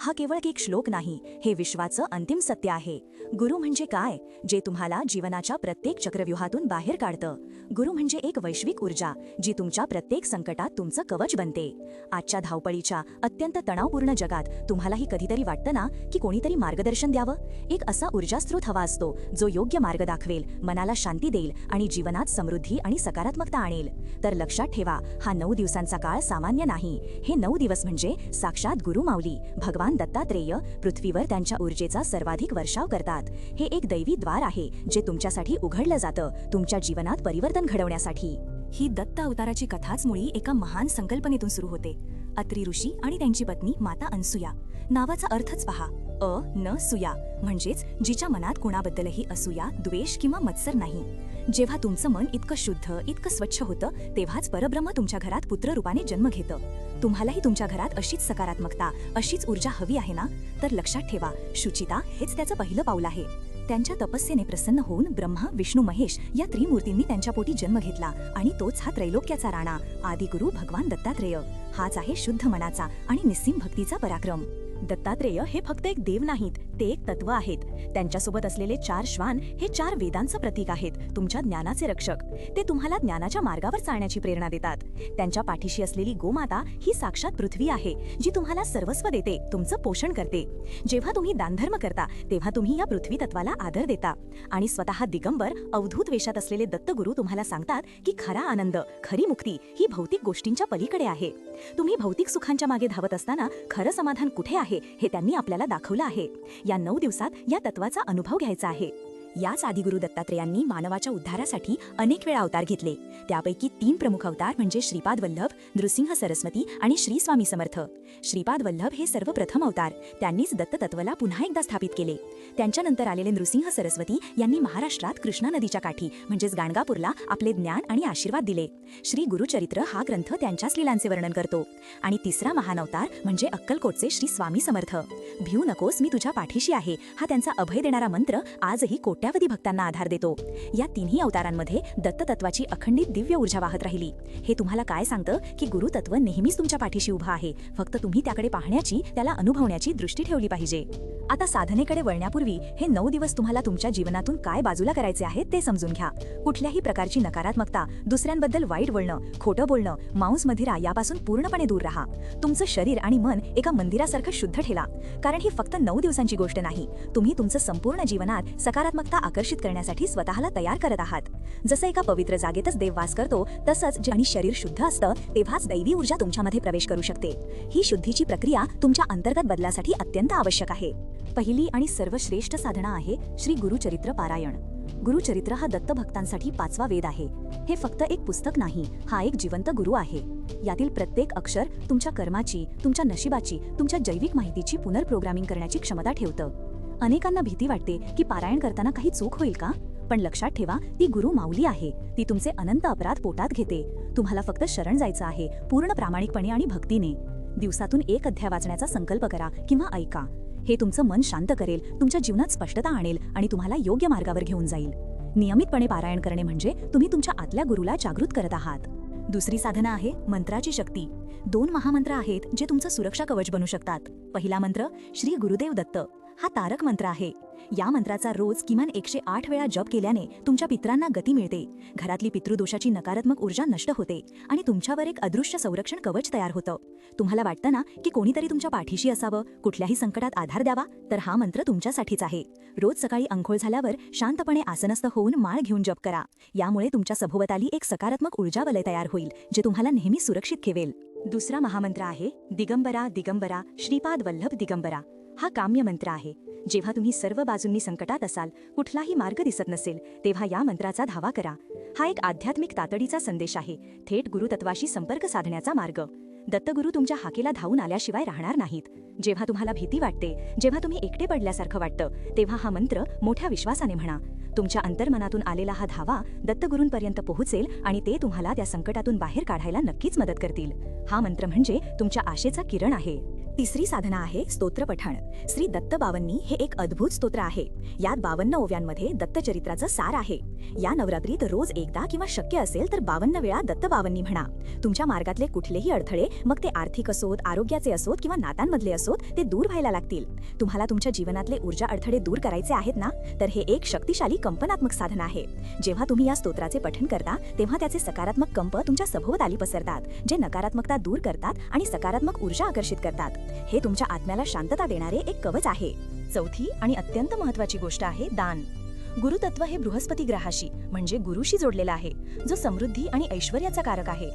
हा केवळ एक श्लोक नाही हे विश्वाचं अंतिम सत्य आहे. गुरु म्हणजे काय? जे तुम्हाला जीवनाच्या प्रत्येक चक्रव्यूहातून बाहेर काढतं. गुरु म्हणजे एक वैश्विक ऊर्जा जी तुमच्या प्रत्येक संकटात तुमचं कवच बनते. आजच्या धावपळीच्या अत्यंत तणावपूर्ण जगात तुम्हालाही कधीतरी वाटतं ना की कोणीतरी मार्गदर्शन द्यावं? एक असा ऊर्जास्रोत हवा असतो जो योग्य मार्ग दाखवेल मनाला शांती देईल आणि जीवनात समृद्धी आणि सकारात्मकता आणेल. तर लक्षात ठेवा हा नऊ दिवसांचा काळ सामान्य नाही. हे नऊ दिवस म्हणजे साक्षात गुरु माऊली भगवान दत्तात्रेय पृथ्वीवर त्यांच्या ऊर्जेचा सर्वाधिक वर्षाव करतात. हे एक दैवी द्वार आहे जे तुमच्यासाठी उघडलं जातं तुमच्या जीवनात परिवर्तन घडवण्यासाठी. ही दत्त अवताराची कथाच मुळी एका महान संकल्पनेतून सुरू होते. अत्री ऋषी आणि त्यांची पत्नी माता अनसुया. नावाचा अर्थच पहा अ न सुया. म्हणजेच जिच्या मनात कुणाबद्दलही असूया द्वेष किंवा मत्सर नाही. जेव्हा तुमचं मन इतकं शुद्ध इतकं स्वच्छ होतं तेव्हाच परब्रह्म तुमच्या घरात पुत्ररूपाने जन्म घेतं. तुम्हालाही तुमच्या घरात अशीच सकारात्मकता अशीच ऊर्जा हवी आहे ना? तर लक्षात ठेवा शुचिता हेच त्याचं पहिलं पाऊल आहे. त्यांच्या तपस्येने प्रसन्न होऊन ब्रह्मा विष्णू महेश या त्रिमूर्तींनी त्यांच्या पोटी जन्म घेतला आणि तोच हा त्रैलोक्याचा राणा. आदिगुरु भगवान दत्तात्रेय. हाच आहे शुद्ध मनाचा आणि निस्सिम भक्तीचा पराक्रम. दत्तात्रेय हे फक्त एक देव नाहीत ते एक तत्व आहेत. त्यांच्यासोबत असलेले चार श्वान हे चार वेदांचं प्रतीक आहेत तुमच्या ज्ञानाचे रक्षक. ते तुम्हाला ज्ञानाच्या मार्गावर चालण्याची प्रेरणा देतात. त्यांच्या पाठीशी असलेली गोमाता ही साक्षात पृथ्वी आहे जी तुम्हाला सर्वस्व देते तुमचं पोषण करते. जेव्हा तुम्ही दानधर्म करता तेव्हा तुम्ही या पृथ्वी तत्वाला आदर देता. आणि स्वतः दिगंबर अवधूत वेशात असलेले दत्तगुरु तुम्हाला सांगतात की खरा आनंद खरी मुक्ती ही भौतिक गोष्टींच्या पलीकडे आहे. तुम्ही भौतिक सुखांच्या मागे धावत असताना खरं समाधान कुठे आहे? हे त्यांनी आपल्याला दाखवलं आहे. या नऊ दिवसात या तत्वाचा अनुभव घ्यायचा आहे. याच आदिगुरु दत्तात्रेयांनी मानवाच्या उद्धारासाठी अनेक वेळा अवतार घेतले. त्यापैकी तीन प्रमुख अवतार म्हणजे श्रीपाद वल्लभ नृसिंह सरस्वती आणि श्री स्वामी समर्थ. श्रीपाद वल्लभ हे सर्वप्रथम अवतार. त्यांनीच दत्ततत्वला पुन्हा एकदा स्थापित केले. त्यांच्यानंतर आलेले नृसिंह सरस्वती यांनी महाराष्ट्रात कृष्णा नदीच्या काठी म्हणजेच गाणगापूरला आपले ज्ञान आणि आशीर्वाद दिले. श्री गुरुचरित्र हा ग्रंथ त्यांच्याच लिलांचे वर्णन करतो. आणि तिसरा महान अवतार म्हणजे अक्कलकोटचे श्री स्वामी समर्थ. भिऊ नकोस मी तुझ्या पाठीशी आहे हा त्यांचा अभय देणारा मंत्र आजही कोट्यावधी भक्तांना आधार देतो. या तिन्ही अवतारांमध्ये दत्ततत्वाची अखंडित दिव्य ऊर्जा वाहत राहिली. हे तुम्हाला काय सांगतं की गुरुतत्व नेहमीच तुमच्या पाठीशी उभं आहे. फक्त तर तुम्ही त्याकडे पाहण्याची त्याला अनुभवण्याची दृष्टी ठेवली पाहिजे. आता साधनेकडे वळण्यापूर्वी हे नऊ दिवस तुम्हाला तुमच्या जीवनातून काय बाजूला करायचे आहे ते समजून घ्या. कुठल्याही प्रकारची नकारात्मकता दुसऱ्यांबद्दल वाईट बोलणं खोटं बोलणं मांस मधिरा यापासून पूर्णपणे दूर राहा. तुमचं शरीर आणि मन एका मंदिरासारखं शुद्ध ठेला कारण ही फक्त नऊ दिवसांची गोष्ट नाही तुम्ही तुमचं संपूर्ण जीवनात सकारात्मकता आकर्षित करण्यासाठी स्वतःला तयार करत आहात. जसं एका पवित्र जागेतच देववास करतो तसंच जे आणि शरीर शुद्ध असतं तेव्हाच दैवी ऊर्जा तुमच्यामध्ये प्रवेश करू शकते. ही शुद्धीची प्रक्रिया तुमच्या अंतर्गत बदलासाठी अत्यंत आवश्यक आहे. पहिली आणि सर्वश्रेष्ठ साधना आहे श्री गुरुचरित्र पारायण. गुरुचरित्र हा दत्त भक्तांसाठी पाचवा वेद आहे. हे फक्त एक पुस्तक नाही हा एक जिवंत गुरु आहे. यातील प्रत्येक अक्षर तुमच्या कर्माची तुमच्या नशिबाची तुमच्या जैविक माहितीची पुनर्प्रोग्रामिंग करण्याची क्षमता ठेवतं. अनेकांना भीती वाटते की पारायण करताना काही चूक होईल का? पण लक्षात ठेवा ती गुरु माऊली आहे. ती तुमचे अनंत अपराध पोटात घेते. तुम्हाला फक्त शरण जायचं आहे पूर्ण प्रामाणिकपणे आणि भक्तीने. दिवसातून एक अध्याय वाचण्याचा संकल्प करा किंवा ऐका. हे तुमचं मन शांत करेल तुमच्या जीवनात स्पष्टता आणेल आणि तुम्हाला योग्य मार्गावर घेऊन जाईल. नियमितपणे पारायण करणे म्हणजे तुम्ही तुमच्या आतल्या गुरुला जागृत करत आहात. दुसरी साधना आहे मंत्राची शक्ती. दोन महामंत्र आहेत जे तुमचं सुरक्षा कवच बनू शकतात. पहिला मंत्र श्री गुरुदेव दत्त. हा तारक मंत्र आहे. या मंत्राचा रोज किमान एकशे आठ वेळा जप केल्याने तुमच्या पित्रांना गती मिळते. घरातली पितृदोषाची नकारात्मक ऊर्जा नष्ट होते आणि तुमच्यावर एक अदृश्य संरक्षण कवच तयार होतं. तुम्हाला वाटतं ना की कोणीतरी तुमच्या पाठीशी असावं? कुठल्याही संकटात आधार द्यावा? तर हा मंत्र तुमच्यासाठीच आहे. रोज सकाळी अंघोळ झाल्यावर शांतपणे आसनस्थ होऊन माळ घेऊन जप करा. यामुळे तुमच्या सभोवताली एक सकारात्मक ऊर्जा वलय तयार होईल जे तुम्हाला नेहमी सुरक्षित ठेवेल. दुसरा महामंत्र आहे दिगंबरा दिगंबरा श्रीपाद वल्लभ दिगंबरा. हा काम्य मंत्र आहे. जेव्हा तुम्ही सर्व बाजूंनी संकटात असाल कुठलाही मार्ग दिसत नसेल तेव्हा या मंत्राचा धावा करा. हा एक आध्यात्मिक तातडीचा संदेश आहे. थेट गुरुतत्वाशी संपर्क साधण्याचा मार्ग. दत्तगुरु तुमच्या हाकेला धावून आल्याशिवाय राहणार नाहीत. जेव्हा तुम्हाला भीती वाटते जेव्हा तुम्ही एकटे पडल्यासारखं वाटतं तेव्हा हा मंत्र मोठ्या विश्वासाने म्हणा. तुमच्या अंतर्मनातून आलेला हा धावा दत्तगुरूंपर्यंत पोहोचेल आणि ते तुम्हाला त्या संकटातून बाहेर काढायला नक्कीच मदत करतील. हा मंत्र म्हणजे तुमच्या आशेचा किरण आहे. तिसरी साधना आहे स्तोत्र पठण श्री दत्त बावन्नी हे एक अद्भुत स्तोत्र आहे. यात बावन्न ओव्यांमध्ये दत्तचरित्राचं सार आहे. या नवरात्रीत रोज एकदा किंवा शक्य असेल तर बावन्न वेळा दत्त बावन्नी म्हणा. तुमच्या मार्गातले कुठलेही अडथळे मग ते आर्थिक असोत आरोग्याचे असोत किंवा नात्यांमधले असोत ते दूर व्हायला लागतील. तुम्हाला तुमच्या जीवनातले ऊर्जा अडथळे दूर करायचे आहेत ना? तर हे एक शक्तिशाली कंपनात्मक साधन आहे. जेव्हा तुम्ही या स्तोत्राचे पठण करता तेव्हा त्याचे सकारात्मक कंप तुमच्या सभोवताली पसरतात जे नकारात्मकता दूर करतात आणि सकारात्मक ऊर्जा आकर्षित करतात. हे तुमच्या आत्म्याला शांतता देणारे एक कवच आहे. चौथी आणि अत्यंत महत्वाची गोष्ट आहे दान. गुरुतत्व हे बृहस्पती ग्रहाशी म्हणजे गुरुशी जोडलेला आहे जो समृद्धी आणि ऐश्वर्याचा कारक आहे.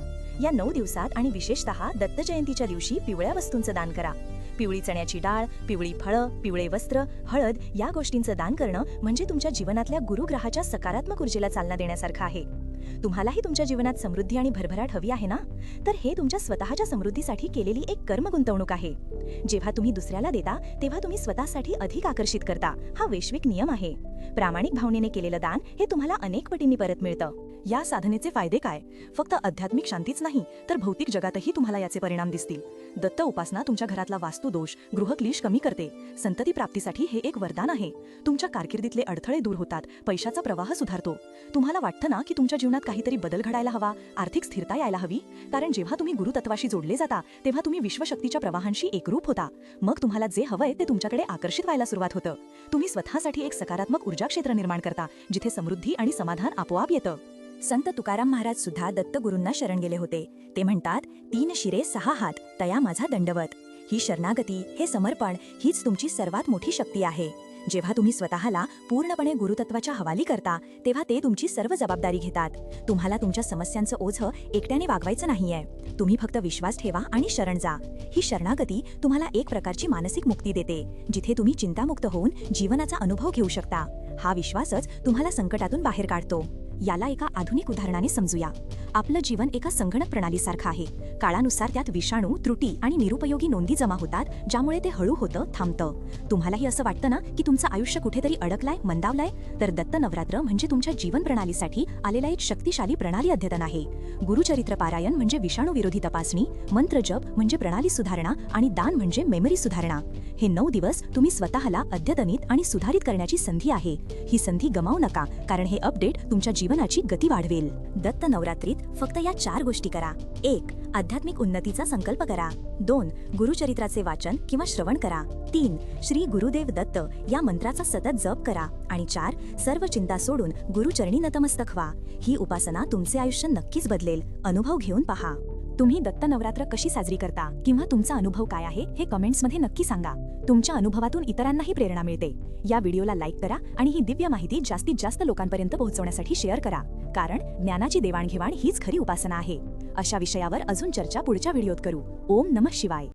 या नऊ दिवसात आणि विशेषतः दत्त जयंतीच्या दिवशी पिवळ्या वस्तूंचं दान करा. पिवळी चण्याची डाळ पिवळी फळं पिवळे वस्त्र हळद या गोष्टींचं दान करणं म्हणजे तुमच्या जीवनातल्या गुरुग्रहाच्या सकारात्मक ऊर्जेला चालना देण्यासारखं आहे. तुम्हालाही तुमच्या जीवनात समृद्धी आणि भरभराट हवी आहे ना? तर हे तुमच्या स्वतःच्या समृद्धीसाठी केलेली एक कर्म गुंतवणूक आहे. जेव्हा तुम्ही दुसऱ्याला देता तेव्हा तुम्ही स्वतःसाठी अधिक आकर्षित करता. हा वैश्विक नियम आहे. प्रामाणिक भावनेने केलेलं दान हे तुम्हाला अनेक पटींनी परत मिळतं. या साधनेचे फायदे काय? फक्त अध्यात्मिक शांतीच नाही तर भौतिक जगातही तुम्हाला याचे परिणाम दिसतील. दत्त उपासना तुमच्या घरातला वास्तुदोष गृहक्लिश कमी करते. संतती प्राप्तीसाठी हे एक वरदान आहे. तुमच्या कारकिर्दीतले अडथळे दूर होतात. पैशाचा प्रवाह सुधारतो. तुम्हाला वाटतं ना की तुमच्या जीवनात काहीतरी बदल घडायला हवा आर्थिक स्थिरता यायला हवी. कारण जेव्हा तुम्ही गुरुतत्वाशी जोडले जाता तेव्हा तुम्ही विश्वशक्तीच्या प्रवाहांशी एकरूप होता. मग तुम्हाला जे हवंय ते तुमच्याकडे आकर्षित व्हायला सुरुवात होतं. तुम्ही स्वतःसाठी एक सकारात्मक ऊर्जा क्षेत्र निर्माण करता जिथे समृद्धी आणि समाधान आपोआप येतं. संत तुकाराम महाराज सुद्धा दत्तगुरूंना शरण गेले होते. ते म्हणतात तीन शिरे सहा हात तया माझा दंडवत. ही शरणागती हे समर्पण हीच तुमची सर्वात मोठी शक्ती आहे. जेव्हा तुम्ही स्वतःला पूर्णपणे गुरुतत्वाच्या हवाली करता तेव्हा ते तुमची सर्व जबाबदारी घेतात. तुम्हाला तुमच्या समस्यांचं ओझं एकट्याने वागवायचं नाहीये. तुम्ही फक्त विश्वास ठेवा आणि शरण जा. ही शरणागती तुम्हाला एक प्रकारची मानसिक मुक्ती देते जिथे तुम्ही चिंतामुक्त होऊन जीवनाचा अनुभव घेऊ शकता. हा विश्वासच तुम्हाला संकटातून बाहेर काढतो. याला एका आधुनिक उदाहरणाने समजूया. आपलं जीवन एका संगणक प्रणालीसारखं आहे. काळानुसार त्यात विषाणू त्रुटी आणि निरुपयोगी नोंदी जमा होतात ज्यामुळे ते हळू होतं थांबतं. तुम्हालाही असं वाटतं ना की तुमचं आयुष्य कुठेतरी अडकलाय मंदावलाय? तर दत्त नवरात्र म्हणजे तुमच्या जीवन प्रणालीसाठी आलेला एक शक्तिशाली प्रणाली अद्यतन आहे. गुरुचरित्र पारायण म्हणजे विषाणू विरोधी तपासणी मंत्रजप म्हणजे प्रणाली सुधारणा आणि दान म्हणजे मेमरी सुधारणा. हे नऊ दिवस तुम्ही स्वतःला अद्यतनित आणि सुधारित करण्याची संधी आहे. ही संधी गमावू नका कारण हे अपडेट तुमच्या जीवनाची गती वाढवेल. दत्त नवरात्रीत फक्त या चार गोष्टी करा. एक आध्यात्मिक उन्नतीचा संकल्प करा. दोन गुरुचरित्राचे वाचन किंवा श्रवण करा. तीन श्री गुरुदेव दत्त या मंत्राचा सतत जप करा. आणि चार सर्व चिंता सोडून गुरुचरणी नतमस्तक व्हा. ही उपासना तुमचे आयुष्य नक्कीच बदलेल. अनुभव घेऊन पहा. तुम्ही दत्त नवरात्र कशी साजरी करता? किंवा तुमचा अनुभव काय आहे? हे कमेंट्समध्ये नक्की सांगा. तुमच्या अनुभवातून इतरांनाही प्रेरणा मिळते. या व्हिडिओला लाईक करा आणि ही दिव्य माहिती जास्तीत जास्त लोकांपर्यंत पोहोचवण्यासाठी शेअर करा. कारण ज्ञानाची देवाणघेवाण हीच खरी उपासना आहे. अशा विषयावर अजून चर्चा पुढच्या व्हिडिओत करू. ओम नमः शिवाय.